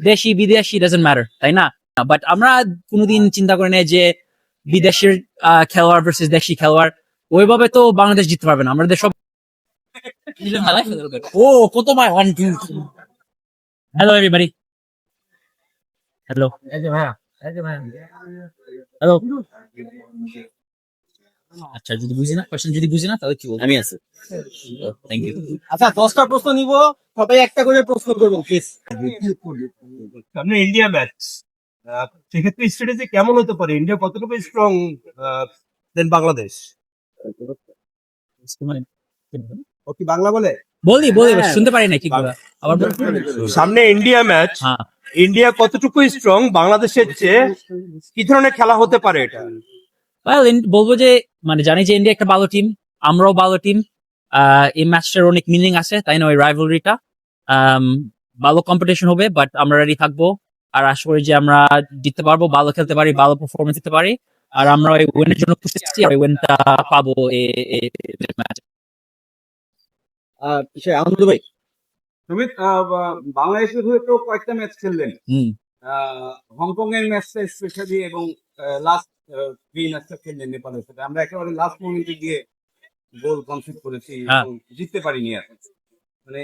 দেশি বিদেশি doesn't matter তাই না? বাট আমরা কোনোদিন চিন্তা করি না যে বিদেশের আহ, খেলোয়াড় ভার্সেস দেশি খেলোয়াড় ওইভাবে তো বাংলাদেশ জিততে পারবে না। আমাদের সব ও কত my one two hello everybody hello hello আচ্ছা যদি বুঝি না কোশ্চেন যদি বুঝি না তাহলে কি বলব? আমি আছি। থ্যাংক ইউ আচ্ছা দশটা প্রশ্ন নিব সবাই একটা করে প্রশ্ন করব প্লিজ সামনে ইন্ডিয়া ম্যাচ সেক্ষেত্রে স্ট্র্যাটেজি কেমন হতে পারে? ইন্ডিয়া কতটুকু স্ট্রং দেন বাংলাদেশ ও কি বাংলা বলে? বলি বলি শুনতে পারি না কি আবার সামনে ইন্ডিয়া ম্যাচ হ্যাঁ। ইন্ডিয়া কতটুকু স্ট্রং বাংলাদেশের চেয়ে কি ধরনের খেলা হতে পারে এটা? Well, in- বলব যে মানে জানি যে ইন্ডিয়া একটা ভালো টিম আমরাও ভালো টিম এই ম্যাচটার অনেক মিনিং আছে তাই না ওই রাইভালরিটা ভালো কম্পিটিশন হবে বাট আমরা রেডি থাকব আর আশা করি যে আমরা জিততে পারব ভালো খেলতে পারি ভালো পারফরমেন্স দিতে পারি আর আমরা ওই উইনের জন্য খুশি আর ওই উইনটা পাবো এই ম্যাচ আনন্দ ভাই? সুমিত আহ, বাংলাদেশের হয়ে তো কয়েকটা ম্যাচ খেললেন। হুম। হংকং এর ম্যাচটা স্পেশালি এবং লাস্ট থ্রি ম্যাচটা খেললেন নেপালের সাথে। আমরা একেবারে লাস্ট মোমেন্টে গিয়ে গোল করেছি হ্যাঁ। জিততে পারিনি আর মানে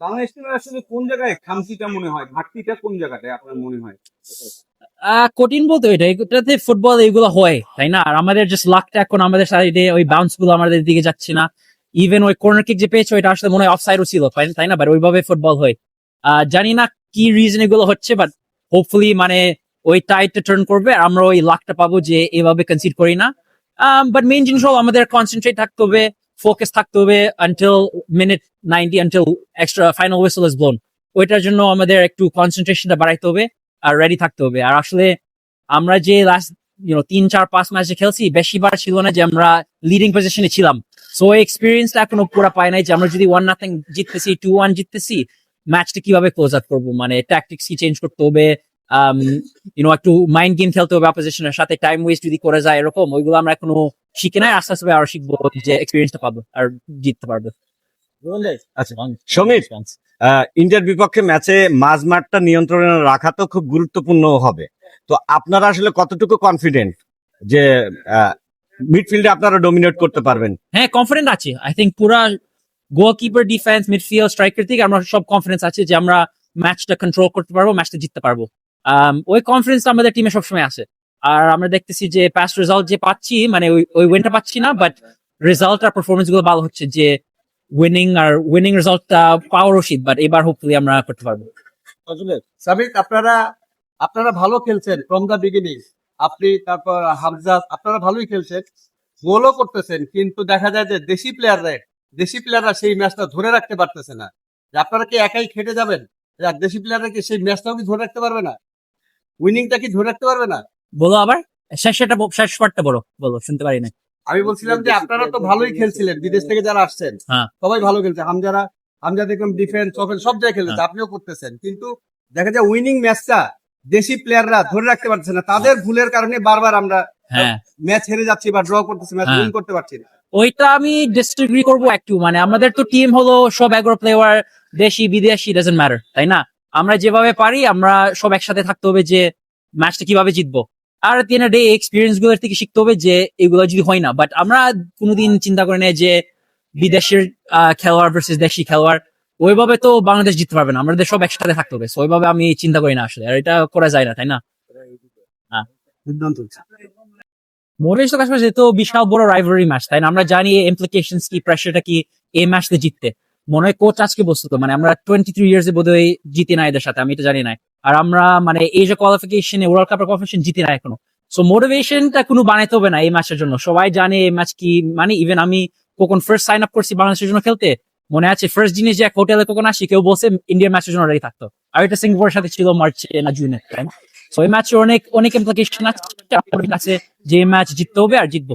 বাংলাদেশ টিমের আসলে কোন জায়গায় খামতিটা মনে হয়? ঘাটতিটা কোন জায়গাটায় আপনার মনে হয়? কঠিন বলতে এটা এটাতে ফুটবল এগুলো হয় তাই না? আর আমাদের জাস্ট লাকটা এখন আমাদের সাইডে ওই বাউন্সগুলো আমাদের দিকে যাচ্ছে না। ইভেন ওই কর্নার কিক যে পেয়েছে ওইটা আসলে মনে হয় অফসাইডও ছিল তাই- না? বাট ওইভাবে ফুটবল হয়। আহ, জানি না কি রিজন এগুলো হচ্ছে বাট হোপফুলি মানে ওই টাইটটা টার্ন করবে আর আমরা ওই লাকটা পাবো যে এভাবে কনসিড করি না। বাট মেইন জিনিস হলো আমাদের কনসেন্ট্রেট থাকতে হবে ফোকাস থাকতে হবে until minute ninety until extra final whistle is blown ওইটার জন্য আমাদের একটু কনসেন্ট্রেশনটা বাড়াইতে হবে আর রেডি থাকতে হবে। আর আসলে আমরা যে লাস্ট ইউনো তিন, চার, পাঁচ ম্যাচে খেলছি, বেশিবার ছিল না যে আমরা লিডিং পজিশনে ছিলাম। সো এই এক্সপিরিয়েন্সটা এখনও পুরো পাই নাই যে আমরা যদি ওয়ান নাথিং জিততেছি টু ওয়ান জিততেছি ম্যাচটা কীভাবে ক্লোজ আউট করব? মানে ট্যাকটিক্স কি চেঞ্জ করতে হবে? ইউনো একটু মাইন্ড গেম খেলতে হবে অপোজিশনের সাথে টাইম ওয়েস্ট যদি করে যায় এরকম ওইগুলো আমরা এখনও শিখে নাই আস্তে আস্তে আরও শিখব যে এক্সপিরিয়েন্সটা পাবো আর জিততে পারব। আচ্ছা, সমীর ইন্ডিয়ার বিপক্ষে ম্যাচে মাঝমাঠটা নিয়ন্ত্রণে রাখা তো খুব গুরুত্বপূর্ণ হবে। তো আপনারা আসলে কতটুকু কনফিডেন্ট যে মিডফিল্ডে আপনারা ডমিনেট করতে পারবেন? হ্যাঁ কনফিডেন্ট আছে। আই থিঙ্ক পুরা গোলকিপার ডিফেন্স মিডফিল্ড স্ট্রাইকার থেকে আমরা সব কনফিডেন্স আছে যে আমরা ম্যাচটা কন্ট্রোল করতে পারব ম্যাচটা জিততে পারব। Um, ওই কনফিডেন্স আমাদের টিমে সবসময় আছে আর আমরা দেখতেছি যে পাস্ট রেজাল্ট যে পাচ্ছি মানে ওই উইনটা পাচ্ছি না বাট রেজাল্ট আর পারফরমেন্সগুলো ভালো হচ্ছে যে উইনিং আর উইনিং রেজাল্টটা পাওয়ার উচিত বাট এবার হোপফুলি আমরা করতে পারব। সাবিক আপনারা আপনারা ভালো খেলছেন ফ্রম দ্য বিগিনিং আপনি, তারপর হামজা, আপনারা ভালোই খেলছেন গোলও করতেছেন, কিন্তু দেখা যায় যে দেশি প্লেয়াররা দেশি প্লেয়াররা সেই ম্যাচটা ধরে রাখতে পারতেছে না। আপনারা কি একাই খেটে যাবেন? দেশি প্লেয়াররা কি সেই ম্যাচটাও কি ধরে রাখতে পারবে না? উইনিংটা কি ধরে রাখতে পারবে না? বলো আবার। শেষটা ব- শেষ পার্টটা বলো বলো শুনতে পারি না আমি বলছিলাম যে আপনারা তো ভালোই খেলছিলেন বিদেশ থেকে যারা আসছেন হ্যাঁ। সবাই ভালো খেলছে। হামজারা হামজা দেখলাম ডিফেন্স অফেন্স সব জায়গায় খেলছে হ্যাঁ। আপনিও করতেছেন। কিন্তু দেখা যায় উইনিং ম্যাচটা দেশি প্লেয়াররা ধরে রাখতে পারছে না। তাদের ভুলের কারণে বারবার আমরা হ্যাঁ। ম্যাচ হেরে যাচ্ছি বা ড্র করতেছি ম্যাচ হ্যাঁ। উইন করতে পারছি না। ওইটা আমি ডিসএগ্রি করব একটু। মানে আমাদের তো টিম হলো সব এগারো প্লেয়ার দেশি বিদেশি ডাজেন্ট ম্যাটার তাই না? আমরা যেভাবে পারি আমরা সব একসাথে থাকতে হবে যে ম্যাচটা কীভাবে জিতবো। আর তিন ডে এক্সপিরিয়েন্সগুলোর থেকে শিখতে হবে যে এগুলো যদি হয় না বাট আমরা কোনোদিন চিন্তা করি না যে বিদেশের খেলোয়াড় ভার্সেস দেশি খেলোয়াড় ওইভাবে তো বাংলাদেশ জিততে পারবে না আমাদের সব একসাথে থাকতে হবে ওইভাবে আমি চিন্তা করি না আসলে আর এটা করা যায় না তাই না? দুর্দান্ত মোরেশ তো তো বিশাল বড় রাইভারি ম্যাচ তাই না? আমরা জানি ইমপ্লিকেশনস কি প্রেশারটা কি এই ম্যাচতে জিততে। মনে হয় কোচ আজকে বসতো মানে আমরা টোয়েন্টি থ্রি ইয়ার্স এ বোধহয় জিতি না এদের সাথে, আমি এটা জানি না আর আমরা মানে এই যে কোয়ালিফিকেশনে ওয়ার্ল্ড কাপের কোয়ালিফিকেশন জিতি না এখনও। সো মোটিভেশনটা কোনো বানাইতে হবে না এই ম্যাচের জন্য। সবাই জানে এই ম্যাচ কি মানে ইভেন আমি কখন ফার্স্ট সাইন আপ করছি বাংলাদেশের জন্য খেলতে, মনে আছে ফার্স্ট জিনিস যে এক হোটেলে কখন আসি, কেউ বসে ইন্ডিয়ান ম্যাচের জন্য রেডি থাকতো। আর এটা সিঙ্গাপুরের সাথে ছিল মার্চে না জুনে তাই না সো এই ম্যাচে অনেক অনেক ইমপ্লিকেশন আছে, যে ম্যাচ জিততে হবে আর জিতবো।